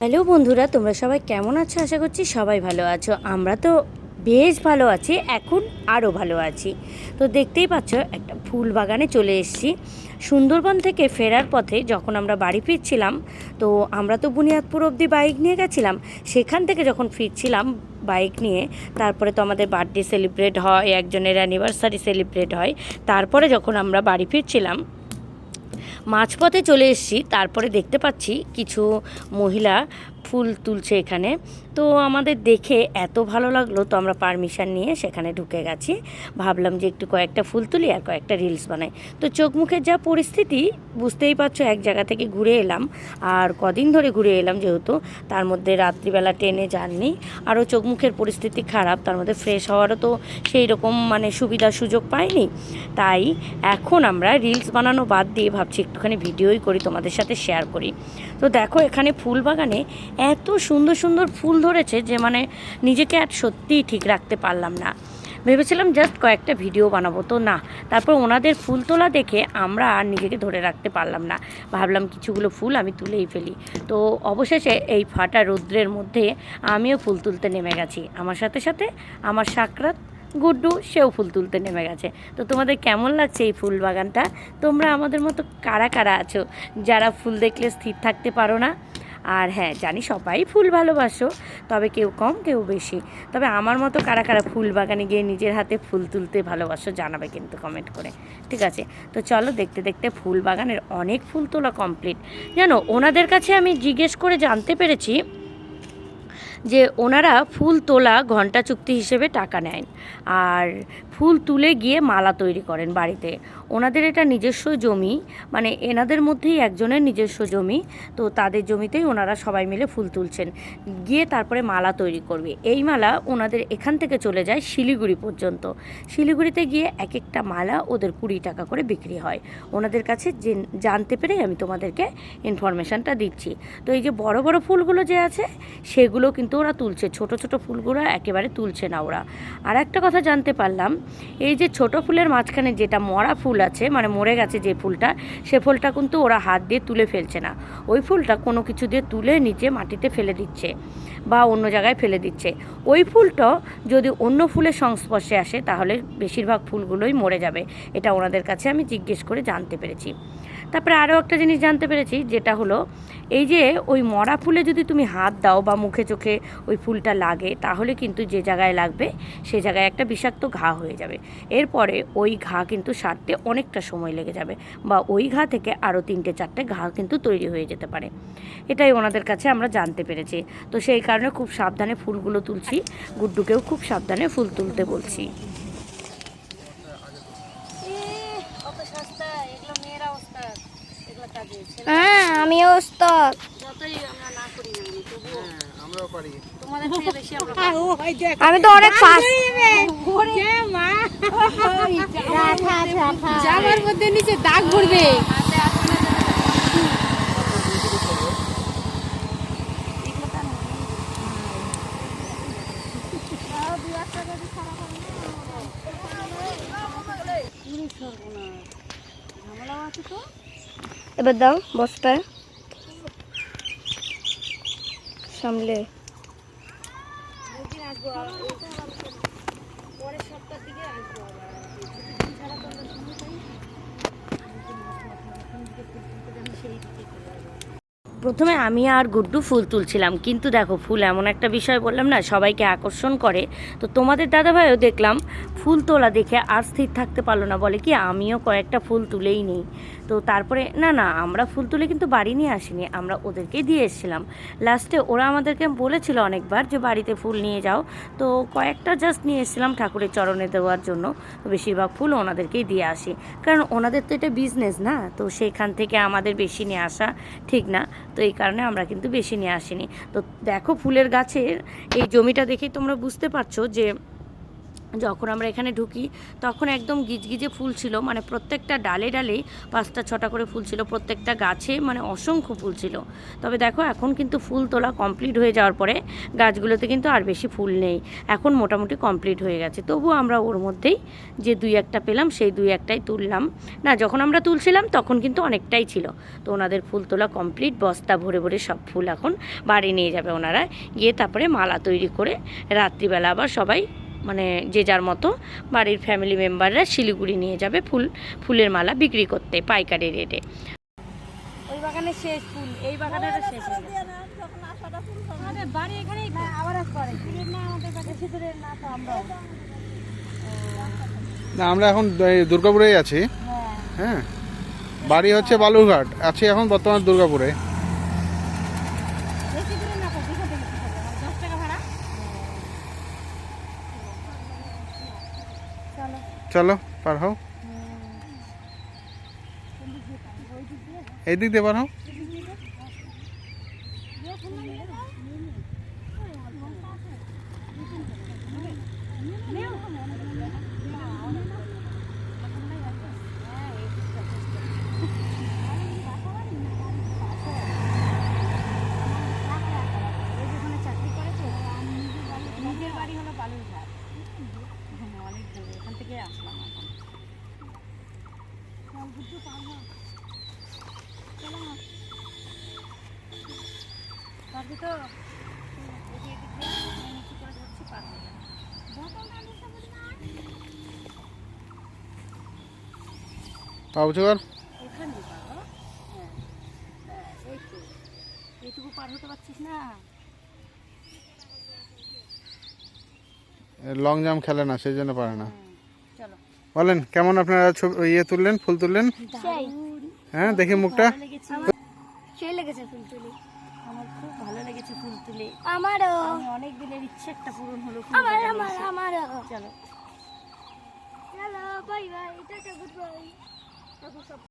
Hello বন্ধুরা, তোমরা সবাই কেমন আছো? আশা করছি সবাই ভালো আছো। আমরা তো বেশ ভালো আছি, এখন আরও ভালো আছি। তো দেখতেই পাচ্ছ, একটা ফুল বাগানে চলে এসেছি। সুন্দরবন থেকে ফেরার পথে যখন আমরা বাড়ি ফিরছিলাম, তো আমরা তো বুনিয়াদপুর অবধি বাইক নিয়ে গেছিলাম। সেখান থেকে যখন ফিরছিলাম বাইক নিয়ে, তারপরে তো আমাদের বার্থডে সেলিব্রেট হয়, একজনের অ্যানিভার্সারি সেলিব্রেট হয়। তারপরে যখন আমরা বাড়ি ফিরছিলাম মাঝপথে চলে এসেছি তারপরে দেখতে পাচ্ছি কিছু মহিলা ফুল তুলছে এখানে। তো আমাদের দেখে এত ভালো লাগল, তো আমরা পারমিশন নিয়ে সেখানে ঢুকে গেছি। ভাবলাম যে একটু কয়েকটা ফুল তুলি আর কয়েকটা রিলস বানাই। তো চোখ মুখের যা পরিস্থিতি, বুঝতেই পারছ এক জায়গা থেকে ঘুরে এলাম। আর কদিন ধরে ঘুরে এলাম যেহেতু, তার মধ্যে রাত্রিবেলা ট্রেনে যাননি। আরও চোখ মুখের পরিস্থিতি খারাপ, তার মধ্যে ফ্রেশ হওয়ারও তো সেই রকম মানে সুবিধা সুযোগ পাইনি। তাই এখন আমরা রিলস বানানো বাদ দিয়ে ভাবছি একটুখানি ভিডিওই করি, তোমাদের সাথে শেয়ার করি। তো দেখো এখানে ফুল বাগানে এত সুন্দর সুন্দর ফুল ধরেছে যে মানে নিজেকে আর সত্যিই ঠিক রাখতে পারলাম না। ভেবেছিলাম জাস্ট কয়েকটা ভিডিও বানাবো, তো না। তারপর ওনাদের ফুল তোলা দেখে আমরা আর নিজেকে ধরে রাখতে পারলাম না। ভাবলাম কিছুগুলো ফুল আমি তুলেই ফেলি। তো অবশেষে এই ফাটা রৌদ্রের মধ্যে আমিও ফুল তুলতে নেমে গেছি। আমার সাথে সাথে আমার সাকরাত, গুড্ডু, সেও ফুল তুলতে নেমে গেছে। তো তোমাদের কেমন লাগছে এই ফুল বাগানটা? তোমরা আমাদের মতো কারা কারা আছো? যারা ফুল দেখলে স্থির থাকতে পারো না আর হ্যাঁ জানি সবাই ফুল ভালোবাসো, তবে কেউ কম, কেউ বেশি। তবে আমার মতো কারা কারা ফুল বাগানে গিয়ে নিজের হাতে ফুল তুলতে ভালোবাসো জানাবে কিন্তু কমেন্ট করে। ঠিক আছে? তো চলো দেখতে দেখতে ফুল বাগানের অনেক ফুল তোলা কমপ্লিট জানো, ওনাদের কাছে আমি জিজ্ঞেস করে জানতে পেরেছি যে ওনারা ফুল তোলা ঘণ্টা চুক্তি হিসেবে টাকা নেন আর ফুল তুলে গিয়ে মালা তৈরি করেন বাড়িতে। ওনাদের এটা নিজস্ব জমি মানে এনাদের মধ্যেই একজনের নিজস্ব জমি, তো তাদের জমিতেই ওনারা সবাই মিলে ফুল তুলছেন। গিয়ে তারপরে মালা তৈরি করবে। এই মালা ওনাদের এখান থেকে চলে যায় শিলিগুড়ি পর্যন্ত। শিলিগুড়িতে গিয়ে এক একটা মালা ওদের কুড়ি টাকা করে বিক্রি হয়। ওনাদের কাছে জেন- জানতে পেরেই আমি তোমাদেরকে ইনফরমেশানটা দিচ্ছি। তো এই যে বড় বড় ফুলগুলো যে আছে, সেগুলো কিন্তু ওরা তুলছে, ছোট ছোট ফুলগুলো একেবারে তুলছে না ওরা। আর একটা কথা জানতে পারলাম, এই যে ছোট ফুলের মাঝখানে যেটা মরা ফুল আছে মানে মরে গেছে যে ফুলটা, সে ফুলটা কিন্তু ওরা হাত দিয়ে তুলে ফেলছে না। ওই ফুলটা কোনো কিছু দিয়ে তুলে নিচে মাটিতে ফেলে দিচ্ছে বা অন্য জায়গায় ফেলে দিচ্ছে। ওই ফুলটা যদি অন্য ফুলের সংস্পর্শে আসে, তাহলে বেশিরভাগ ফুলগুলোই মরে যাবে। এটা ওনাদের কাছে আমি জিজ্ঞেস করে জানতে পেরেছি। তারপরে আরও একটা জিনিস জানতে পেরেছি, যেটা হলো, এই যে ওই মরা ফুলে যদি তুমি হাত দাও বা মুখে চোখে ওই ফুলটা লাগে, তাহলে কিন্তু যে জায়গায় লাগবে, সে জায়গায় একটা বিষাক্ত ঘা হয়ে যাবে। এরপরে ওই ঘা কিন্তু সারতে অনেকটা সময় লেগে যাবে বা ওই ঘা থেকে আরও তিনটে চারটে ঘা কিন্তু তৈরি হয়ে যেতে পারে। এটাই ওনাদের কাছে আমরা জানতে পেরেছি। তো সেই কারণে খুব সাবধানে ফুলগুলো তুলছি, গুড্ডুকেও খুব সাবধানে ফুল তুলতে বলছি অত সস্তা এগুলো মেয়েরা ওস্তাদ এগুলো কাজে ছেলে হ্যাঁ আমিও ওস্তাদ যতই আমরা না করি না কেন, তবুও আমরাও পারি তোমাদের থেকে বেশি আমরা আমি তো অনেক জামার মধ্যে নিচে দাগ পড়বে হাতে আসলে এবার দাও বস্তায় সামলে। প্রথমে আমি আর গুড্ডু ফুল তুলছিলাম, কিন্তু দেখো ফুল এমন একটা বিষয় বললাম না, সবাইকে আকর্ষণ করে। তো তোমাদের দাদাভাইও দেখলাম, ফুল তোলা দেখে আর স্থির থাকতে পারল না, বলে কি আমিও কয়েকটা ফুল তুলেই নেই। তো তারপরে, না না, আমরা ফুল তুলে কিন্তু বাড়ি নিয়ে আসিনি, আমরা ওদেরকেই দিয়ে এসেছিলাম। লাস্টে ওরা আমাদেরকে বলেছিল অনেকবার যে, বাড়িতে ফুল নিয়ে যাও। তো কয়েকটা জাস্ট নিয়ে এসেছিলাম ঠাকুরের চরণে দেওয়ার জন্য। বেশিরভাগ ফুল ওনাদেরকেই দিয়ে আসি। কারণ ওনাদের তো এটা বিজনেস না? তো সেখান থেকে আমাদের বেশি নিয়ে আসা ঠিক না। তো এই কারণে আমরা কিন্তু বেশি নিয়ে আসিনি। তো দেখো ফুলের গাছের এই জমিটা দেখেই তোমরা বুঝতে পারছ যে যখন আমরা এখানে ঢুকি, তখন একদম গিজগিজে ফুল ছিল। মানে প্রত্যেকটা ডালে ডালেই পাঁচটা ছটা করে ফুল ছিল। প্রত্যেকটা গাছে মানে অসংখ্য ফুল ছিল। তবে দেখো, এখন কিন্তু ফুল তোলা কমপ্লিট হয়ে যাওয়ার পরে গাছগুলোতে কিন্তু আর বেশি ফুল নেই। এখন মোটামুটি কমপ্লিট হয়ে গেছে। তবুও আমরা ওর মধ্যেই যে দুই একটা পেলাম, সেই দুই একটাই তুললাম। না, যখন আমরা তুলছিলাম, তখন কিন্তু অনেকটাই ছিল। তো ওনাদের ফুল তোলা কমপ্লিট। বস্তা ভরে ভরে সব ফুল এখন বাড়ি নিয়ে যাবে ওনারা। গিয়ে তারপরে মালা তৈরি করে রাত্রিবেলা আবার সবাই মানে যে যার মতো বাড়ির ফ্যামিলি মেম্বাররা শিলিগুড়ি নিয়ে যাবে ফুল ফুলের মালা বিক্রি করতে পাইকারি রেটে ওই বাগানের শেষ ফুল এই বাগানেরও শেষ হয়ে গেছে। আমাদের বাড়ি এখানেই আবার আর না আমাদের কাছে বেশি না তো আমরাও না আমরা এখন দুর্গাপুরেই আছি। হ্যাঁ। হ্যাঁ। বাড়ি হচ্ছে বালুরঘাট আছি এখন বর্তমান দুর্গাপুরে বেশি দূরে না তো দীঘা থেকে কি করব? আমার দশ টাকা ভাড়া চলো পার হও। এই দিক দিয়ে পার হও। নিজের বাড়ি হলো হ্যাঁ, অনেক দূরে এখান থেকে আসলাম এখন। পারবি। তো এদিকে এদিক দিয়ে আমি নিচু করে ধরছি পারবি পাবছো কর এখানে পারব হ্যাঁ। ব্যাস, এই তো। এইটুকু পার হতে পারছিস না। লং জাম্প খেলে না সেই জন্য পারে না। বলেন কেমন আপনারা ছবি ইয়ে তুললেন ফুল তুললেন? হ্যাঁ দেখি মুখটা। সেই লেগেছে ফুল তুলি। আমার খুব ভালো লেগেছে ফুল তুলে। আমারও। অনেক দিনের ইচ্ছে একটা পূরণ হলো আমার আমার আমারও। চলো। চলো bye bye tata good bye